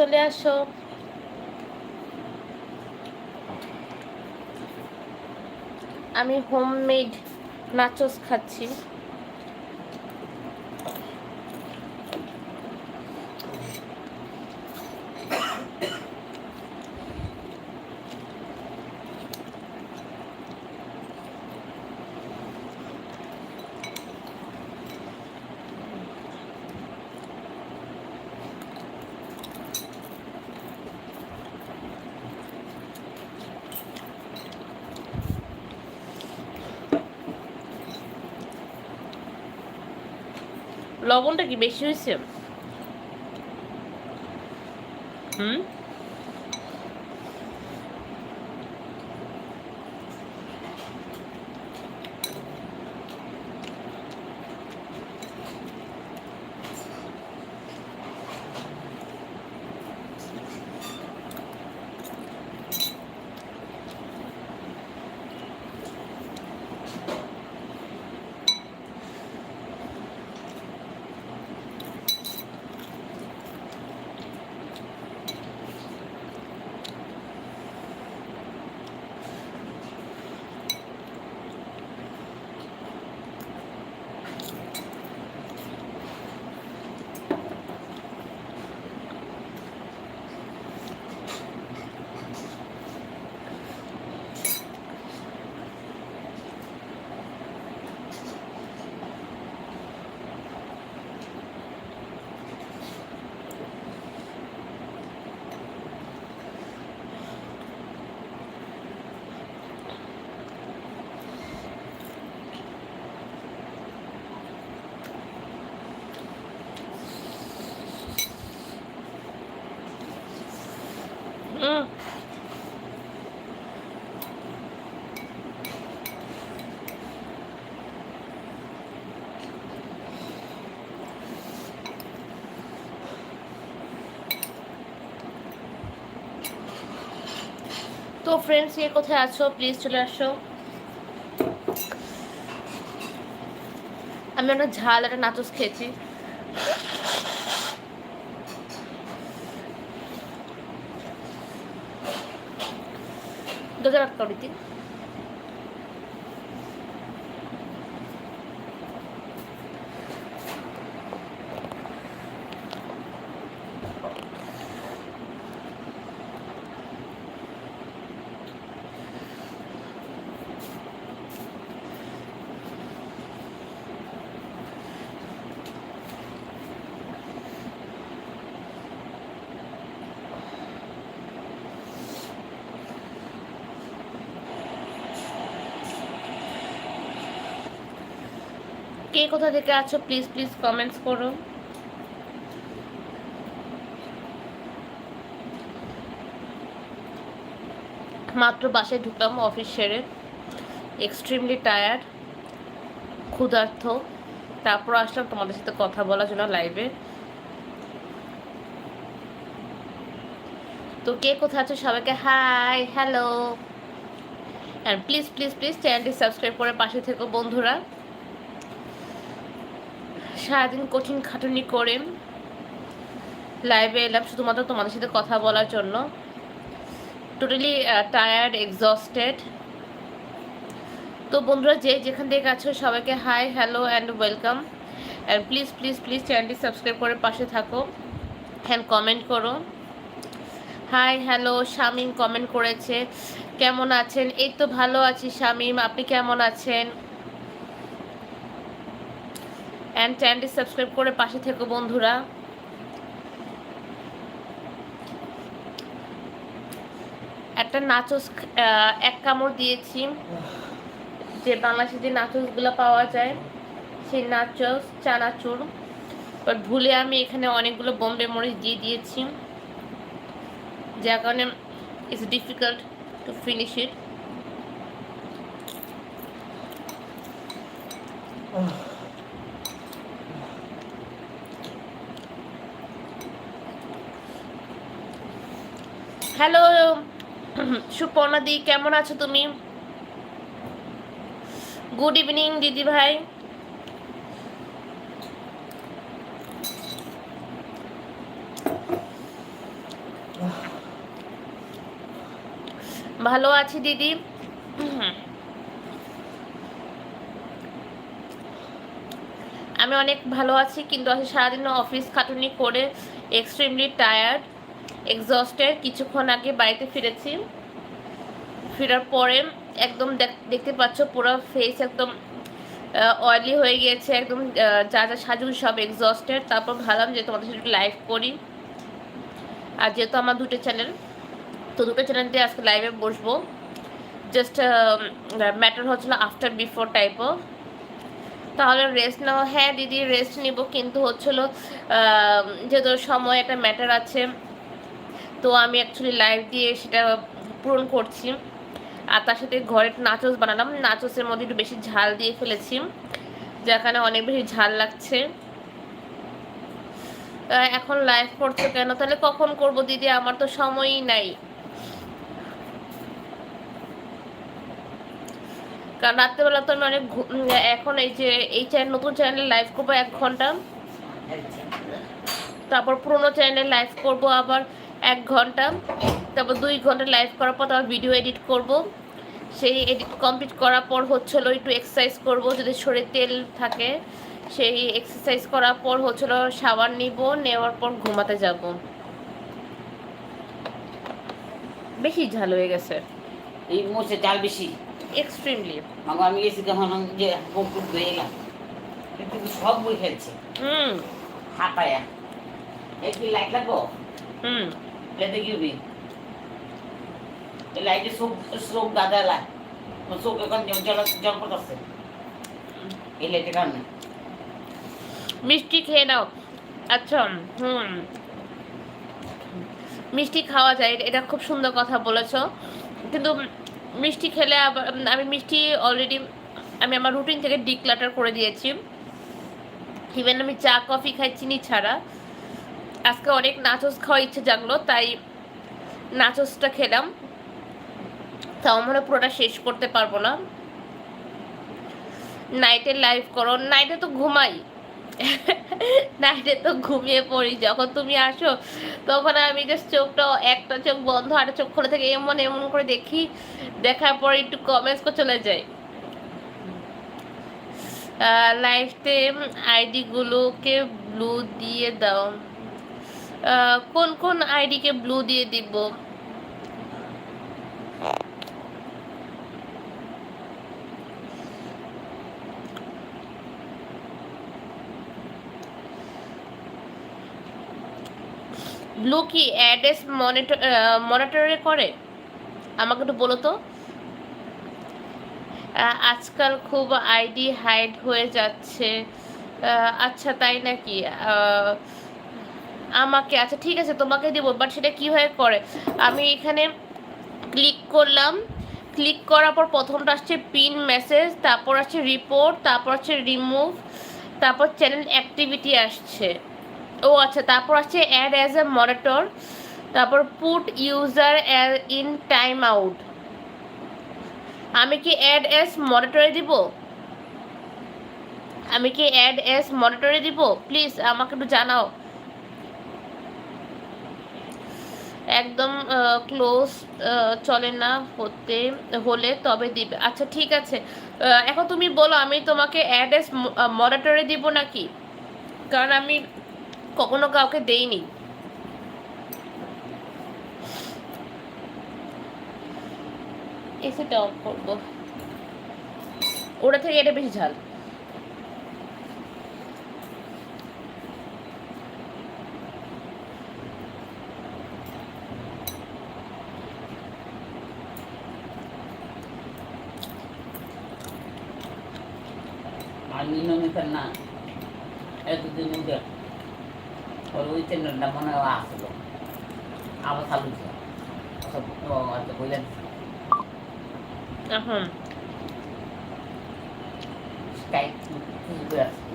চলে আসো। আমি হোমমেড নাচোস খাচ্ছি। লবণটা কি বেশি হয়েছে? হুম হুম তো ফ্রেন্ডস কে কোথায় আছো? প্লিজ চলে আসো। আমি একটা ঝাল একটা নাচস খেয়েছি। দরজা আটকাও কে কোথা থেকে আছো প্লিজ প্লিজ কমেন্টস করো। মাত্র বাসে ঢুকলাম অফিস সেরে। এক্সট্রিমলি টায়ার্ড ক্ষুধার্থ তারপর আসলাম তোমাদের সাথে কথা বলার জন্য লাইভে তো কে কোথায় আছো সবাইকে hi hello and please please please চ্যানেলটি সাবস্ক্রাইব করে পাশে থেকো বন্ধুরা। সারাদিন কঠিন খাটুনি করে লাইভে এলাম শুধুমাত্র তোমাদের সাথে কথা বলার জন্য। টোটালি টায়ার্ড এক্সস্টেড তো বন্ধুরা, যে যেখান থেকে আছো, সবাইকে hi hello and welcome and please please please চ্যানেলটি সাবস্ক্রাইব করে পাশে থাকো হ্যান্ড কমেন্ট করো। হাই হ্যালো শামিম কমেন্ট করেছে। কেমন আছেন? এই তো ভালো আছি, শামিম, আপনি কেমন আছেন? অ্যান্ড চ্যানেলটি সাবস্ক্রাইব করে পাশে থেকো বন্ধুরা। একটা নাচস এক কামড় দিয়েছি। যে বাংলাদেশে যে নাচসগুলো পাওয়া যায়, সেই নাচস, চানাচুর। বাট ভুলে আমি এখানে অনেকগুলো বোম্বে মরিচ দিয়ে দিয়েছি। যার কারণে it's difficult to finish it hello সুপর্ণাদি কেমন আছো তুমি? গুড ইভিনিং দিদি ভাই। ভালো আছি, দিদি। আমি অনেক ভালো আছি, কিন্তু আছি সারাদিন অফিস খাটুনি করে এক্সট্রিমলি টায়ার্ড এক্সস্টেড কিছুক্ষণ আগে বাড়িতে ফিরেছি। ফেরার পরে একদম দেখতে পাচ্ছ পুরো ফেস একদম অয়েলি হয়ে গিয়েছে, একদম যা যা সাজুন সব এক্সস্টেড তারপর ভাবলাম যে তোমাদের সাথে লাইভ করি। আর যেহেতু আমার দুটো চ্যানেল তো দুটো চ্যানেল দিয়ে আজকে লাইভে বসবো। জাস্ট ম্যাটার হচ্ছিল আফটার বিফোর টাইপও তাহলে রেস্ট নেওয়া হ্যাঁ দিদি রেস্ট নিব। কিন্তু হচ্ছিল যেহেতু সময় একটা ম্যাটার আছে তো আমি অ্যাকচুয়ালি লাইভ দিয়ে সেটা পূরণ করছি। আর তার সাথে ঘরে নাচস বানালাম। নাচসের মধ্যে একটু বেশি ঝাল দিয়ে ফেলেছি যেখানে অনেক বেশি ঝাল লাগছে। এখন লাইভ করছ কেন? তাহলে কখন করব দিদি? আমার তো সময়ই নাই। কারণ রাত্রেবেলা তো আমি অনেক এখন এই যে, এই চ্যানেল নতুন চ্যানেলে লাইভ করব এক ঘণ্টা। তারপর পুরোনো চ্যানেলে লাইভ করব আবার। এক ঘণ্টা তারপর দুই ঘণ্টা লাইভ করার পর তারপর ভিডিও এডিট করব। সেই এডিট কমপ্লিট করার পর হচ্ছিল একটু এক্সারসাইজ করব যদি শরীরে তেল থাকে। সেই এক্সারসাইজ করার পর হচ্ছিল সাবান নিব নেওয়ার পর ঘুমাতে যাব। বেশি ঝাল হয়ে গেছে। এই মোষে চাল বেশি। এক্সট্রিমলি মাগো আমি গেছি কেমন যে বকুট ধুয়ে এলাম। কিন্তু সব বই খেলছে। হুম। হাঁপায়া। একটু লাইট লাগবো? হুম। মিষ্টি খেয়ে নাও। আচ্ছা হুম। মিষ্টি খাওয়া যায়, এটা- এটা খুব সুন্দর কথা বলেছ। কিন্তু মিষ্টি খেলে আবার, আমি মিষ্টি অলরেডি আমি আমার রুটিন থেকে ডিক্লাটার করে দিয়েছি। ইভেন আমি চা কফি খাই, চিনি ছাড়া। আজকে অনেক নাচস খাওয়ার ইচ্ছে জাগলো, তাই নাচসটা খেলাম। তাও মনে পুরোটা শেষ করতে পারব না। নাইটে লাইভ করো। নাইটে তো ঘুমাই। নাইটে তো ঘুমিয়ে পড়ি। যখন তুমি আসো, তখন আমি জাস্ট চোখটা, একটা চোখ বন্ধ আর চোখ খুলে থেকে, এমন এমন করে দেখি। দেখার পর একটু কমেন্টস করে চলে যাই। লাইফতে আইডিগুলোকে ব্লু দিয়ে দাও। কোন কোন আইডিকে ব্লু দিয়ে দিব? ব্লু কি অ্যাড্রেস মনিটর মনিটরে করে? আমাকে একটু বলো তো। আজকাল খুব আইডি হাইড হয়ে যাচ্ছে। আচ্ছা তাই নাকি? আমাকে আচ্ছা ঠিক আছে, তোমাকে দেবো বাট সেটা কীভাবে করে? আমি এখানে ক্লিক করলাম। ক্লিক করার পর প্রথমটা আসছে পিন মেসেজ তারপর আসছে রিপোর্ট তারপর আসছে রিমুভ তারপর চ্যানেল অ্যাক্টিভিটি আসছে। ও আচ্ছা তারপর আসছে অ্যাড অ্যাজ এ মনিটর তারপর put user in time out আমি কি অ্যাড এস মনিটরে দিব? আমি কি অ্যাড এস মনিটরে দিব? প্লিজ আমাকে একটু জানাও। একদম ক্লোজ চলে না হতে, হলে তবে দিবে। আচ্ছা ঠিক আছে। এখন তুমি বলো, আমি তোমাকে অ্যাড্রেস মনিটরে দিব নাকি? কারণ আমি কখনো কাউকে দেইনি। এসিটা অফ করব। ওটা থেকে এটা বেশি ঝাল। আর নিয়মিত না এতদিন ওর ওই চ্যানেলটা মনে হয় আসলো। আবার চালু ছিল সব আচ্ছা বললেন এখন? স্কাইপ খুঁজবে আসছে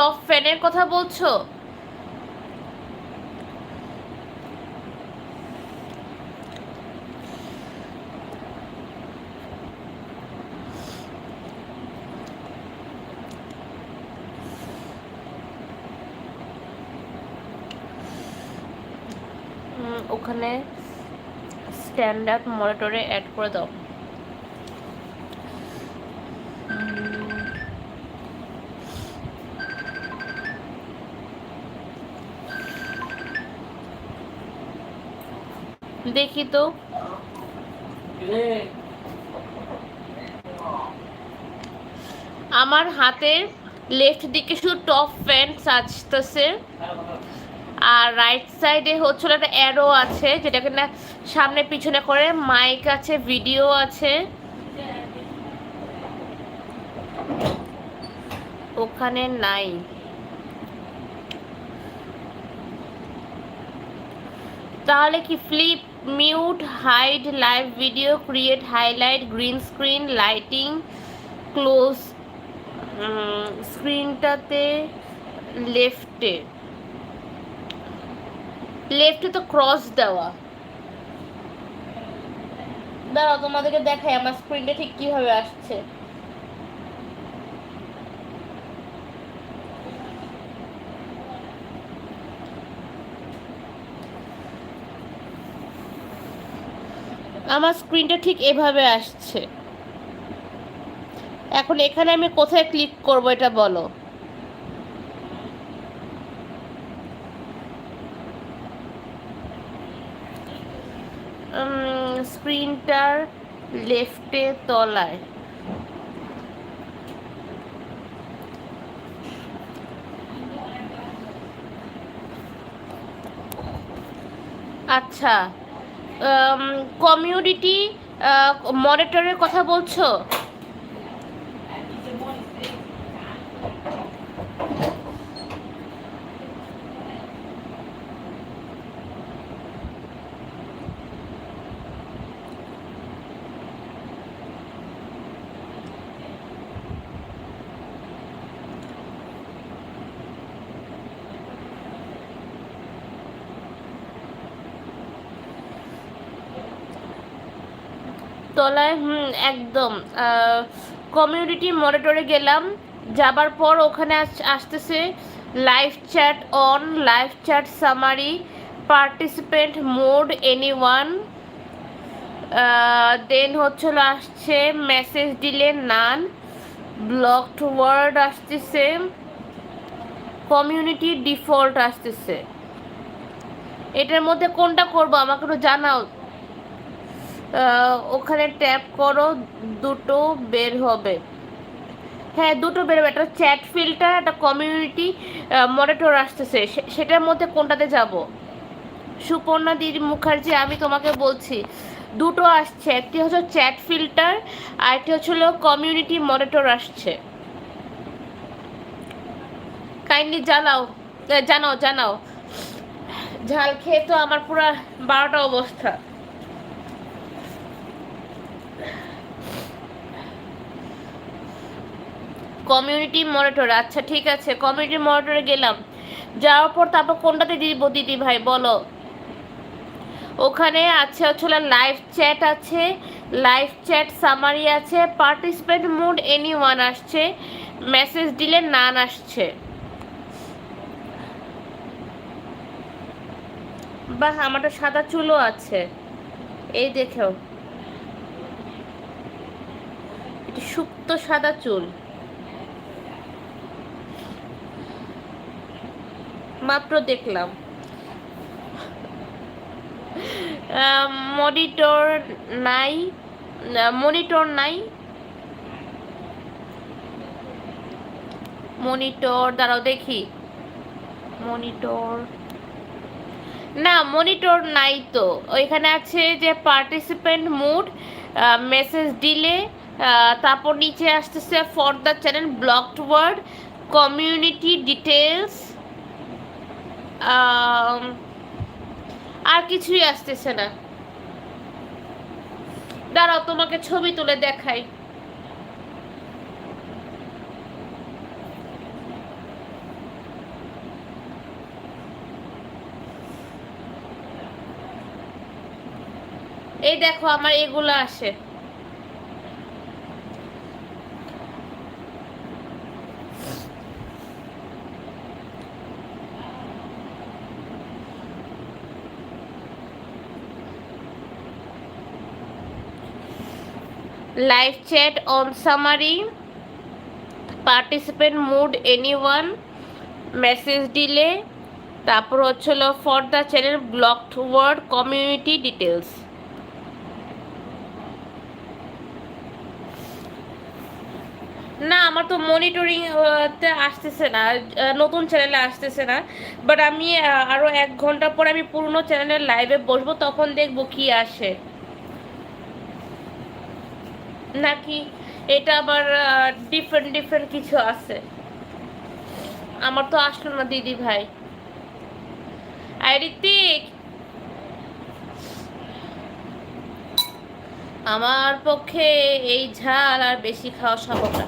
টপ ফ্যানের কথা বলছো? ওখানে স্ট্যান্ডার্ড মনিটরে অ্যাড করে দাও। দেখি তো। আমার হাতের লেফট দিকে শুধু টপ ফ্যান সাজতেছে আর রাইট সাইডে হচ্ছিল একটা অ্যারো আছে, যেটাকে না সামনে পিছনে করে মাইক আছে ভিডিও আছে। ওখানে নাই। তাহলে কি flip mute hide live video create highlight green screen lighting close স্ক্রিনটাতে লেফটে লেফটে তো ক্রস দেওয়া। দাঁড়াও, তোমাদেরকে দেখাই আমার স্ক্রিনটা ঠিক কীভাবে আসছে। আমার স্ক্রিনটা ঠিক এভাবে আসছে। এখন এখানে আমি কোথায় ক্লিক করব এটা বলো। স্ক্রিনটার লেফটে তলায়। আচ্ছা। কমিউনিটি মনিটরের কথা বলছো? তলায়, হুম, একদম। কমিউনিটি মনিটরে গেলাম। যাবার পর ওখানে আস- আসতেছে live chat on live chat summary participant mode anyone then হচ্ছিল আসছে মেসেজ দিলে নান ব্লকড ওয়ার্ড আসতেছে কমিউনিটি ডিফল্ট আসতেছে। এটার মধ্যে কোনটা করব আমাকে একটু জানাও। ওখানে ট্যাপ করো, দুটো বের হবে। হ্যাঁ দুটো বেরোবে একটা চ্যাট ফিল্টার একটা কমিউনিটি মনিটর আসতেছে। সেটার মধ্যে কোনটাতে যাব? সুপর্ণা দিদি মুখার্জি, আমি তোমাকে বলছি, দুটো আসছে। একটি হচ্ছে চ্যাট ফিল্টার আর একটি হচ্ছিল কমিউনিটি মনিটর আসছে। কাইন্ডলি জানাও জানাও জানাও। ঝাল খেয়ে তো আমার পুরো বারোটা অবস্থা। কমিউনিটি মনিটর আচ্ছা ঠিক আছে কমিউনিটি মনিটরে গেলাম। যাওয়ার পর তারপর কোনটাতে দিব, দিদি ভাই, বলো। ওখানে আছে হচ্ছে লাইভ চ্যাট আছে লাইভ চ্যাট সামারি আছে পার্টিসিপেন্ট মুড এনি ওয়ান আসছে মেসেজ দিলে নান আসছে। বাহ, আমারটা সাদা চুলও আছে। এই দেখেও। এটা সুপ্ত সাদা চুল। মাত্র দেখলাম। মনিটর নাই মনিটর নাই। মনিটর, দাঁড়াও দেখি। মনিটর, না, মনিটর নাই তো। ওইখানে আছে যে পার্টিসিপেন্ট মুড মেসেজ দিলে তারপর নিচে আসতেছে for the channel blocked word community details আর কিছুই আসতেছে না। দাঁড়াও তোমাকে ছবি তুলে দেখাই। এই দেখো আমার এগুলো আসে। Chat on summary participant mode anyone message delay তারপর হচ্ছিল for the channel blocked word community details না আমার তো মনিটরিং আসতেছে না নতুন চ্যানেলে আসতেছে না বাট আমি আহ, আরও এক ঘণ্টা পরে আমি পুরনো চ্যানেলের লাইভে বসবো তখন দেখব কি আসে। নাকি এটা আবার ডিফারেন্ট ডিফারেন্ট কিছু আছে? আমার তো আসলো না দিদি ভাই। আই ঋতিক আমার পক্ষে এই ঝাল আর বেশি খাওয়া সম্ভব না।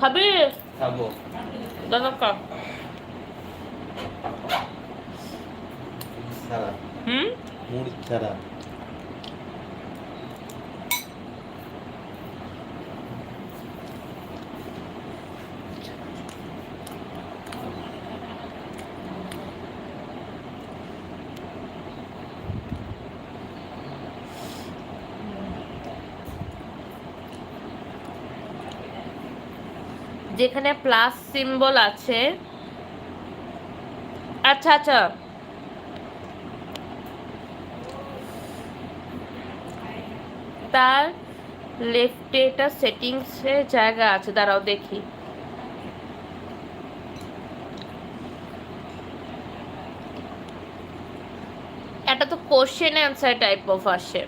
খাবি? খাব। দাদা কা হুম? মুড়ি ছাড়া। যেখানে প্লাস সিম্বল আছে। আচ্ছা আচ্ছা। তার লেফটে এটা সেটিংসে জায়গা আছে, দাঁড়াও দেখি। এটা তো কোশ্চেন অ্যান্সার টাইপ অফ আসে।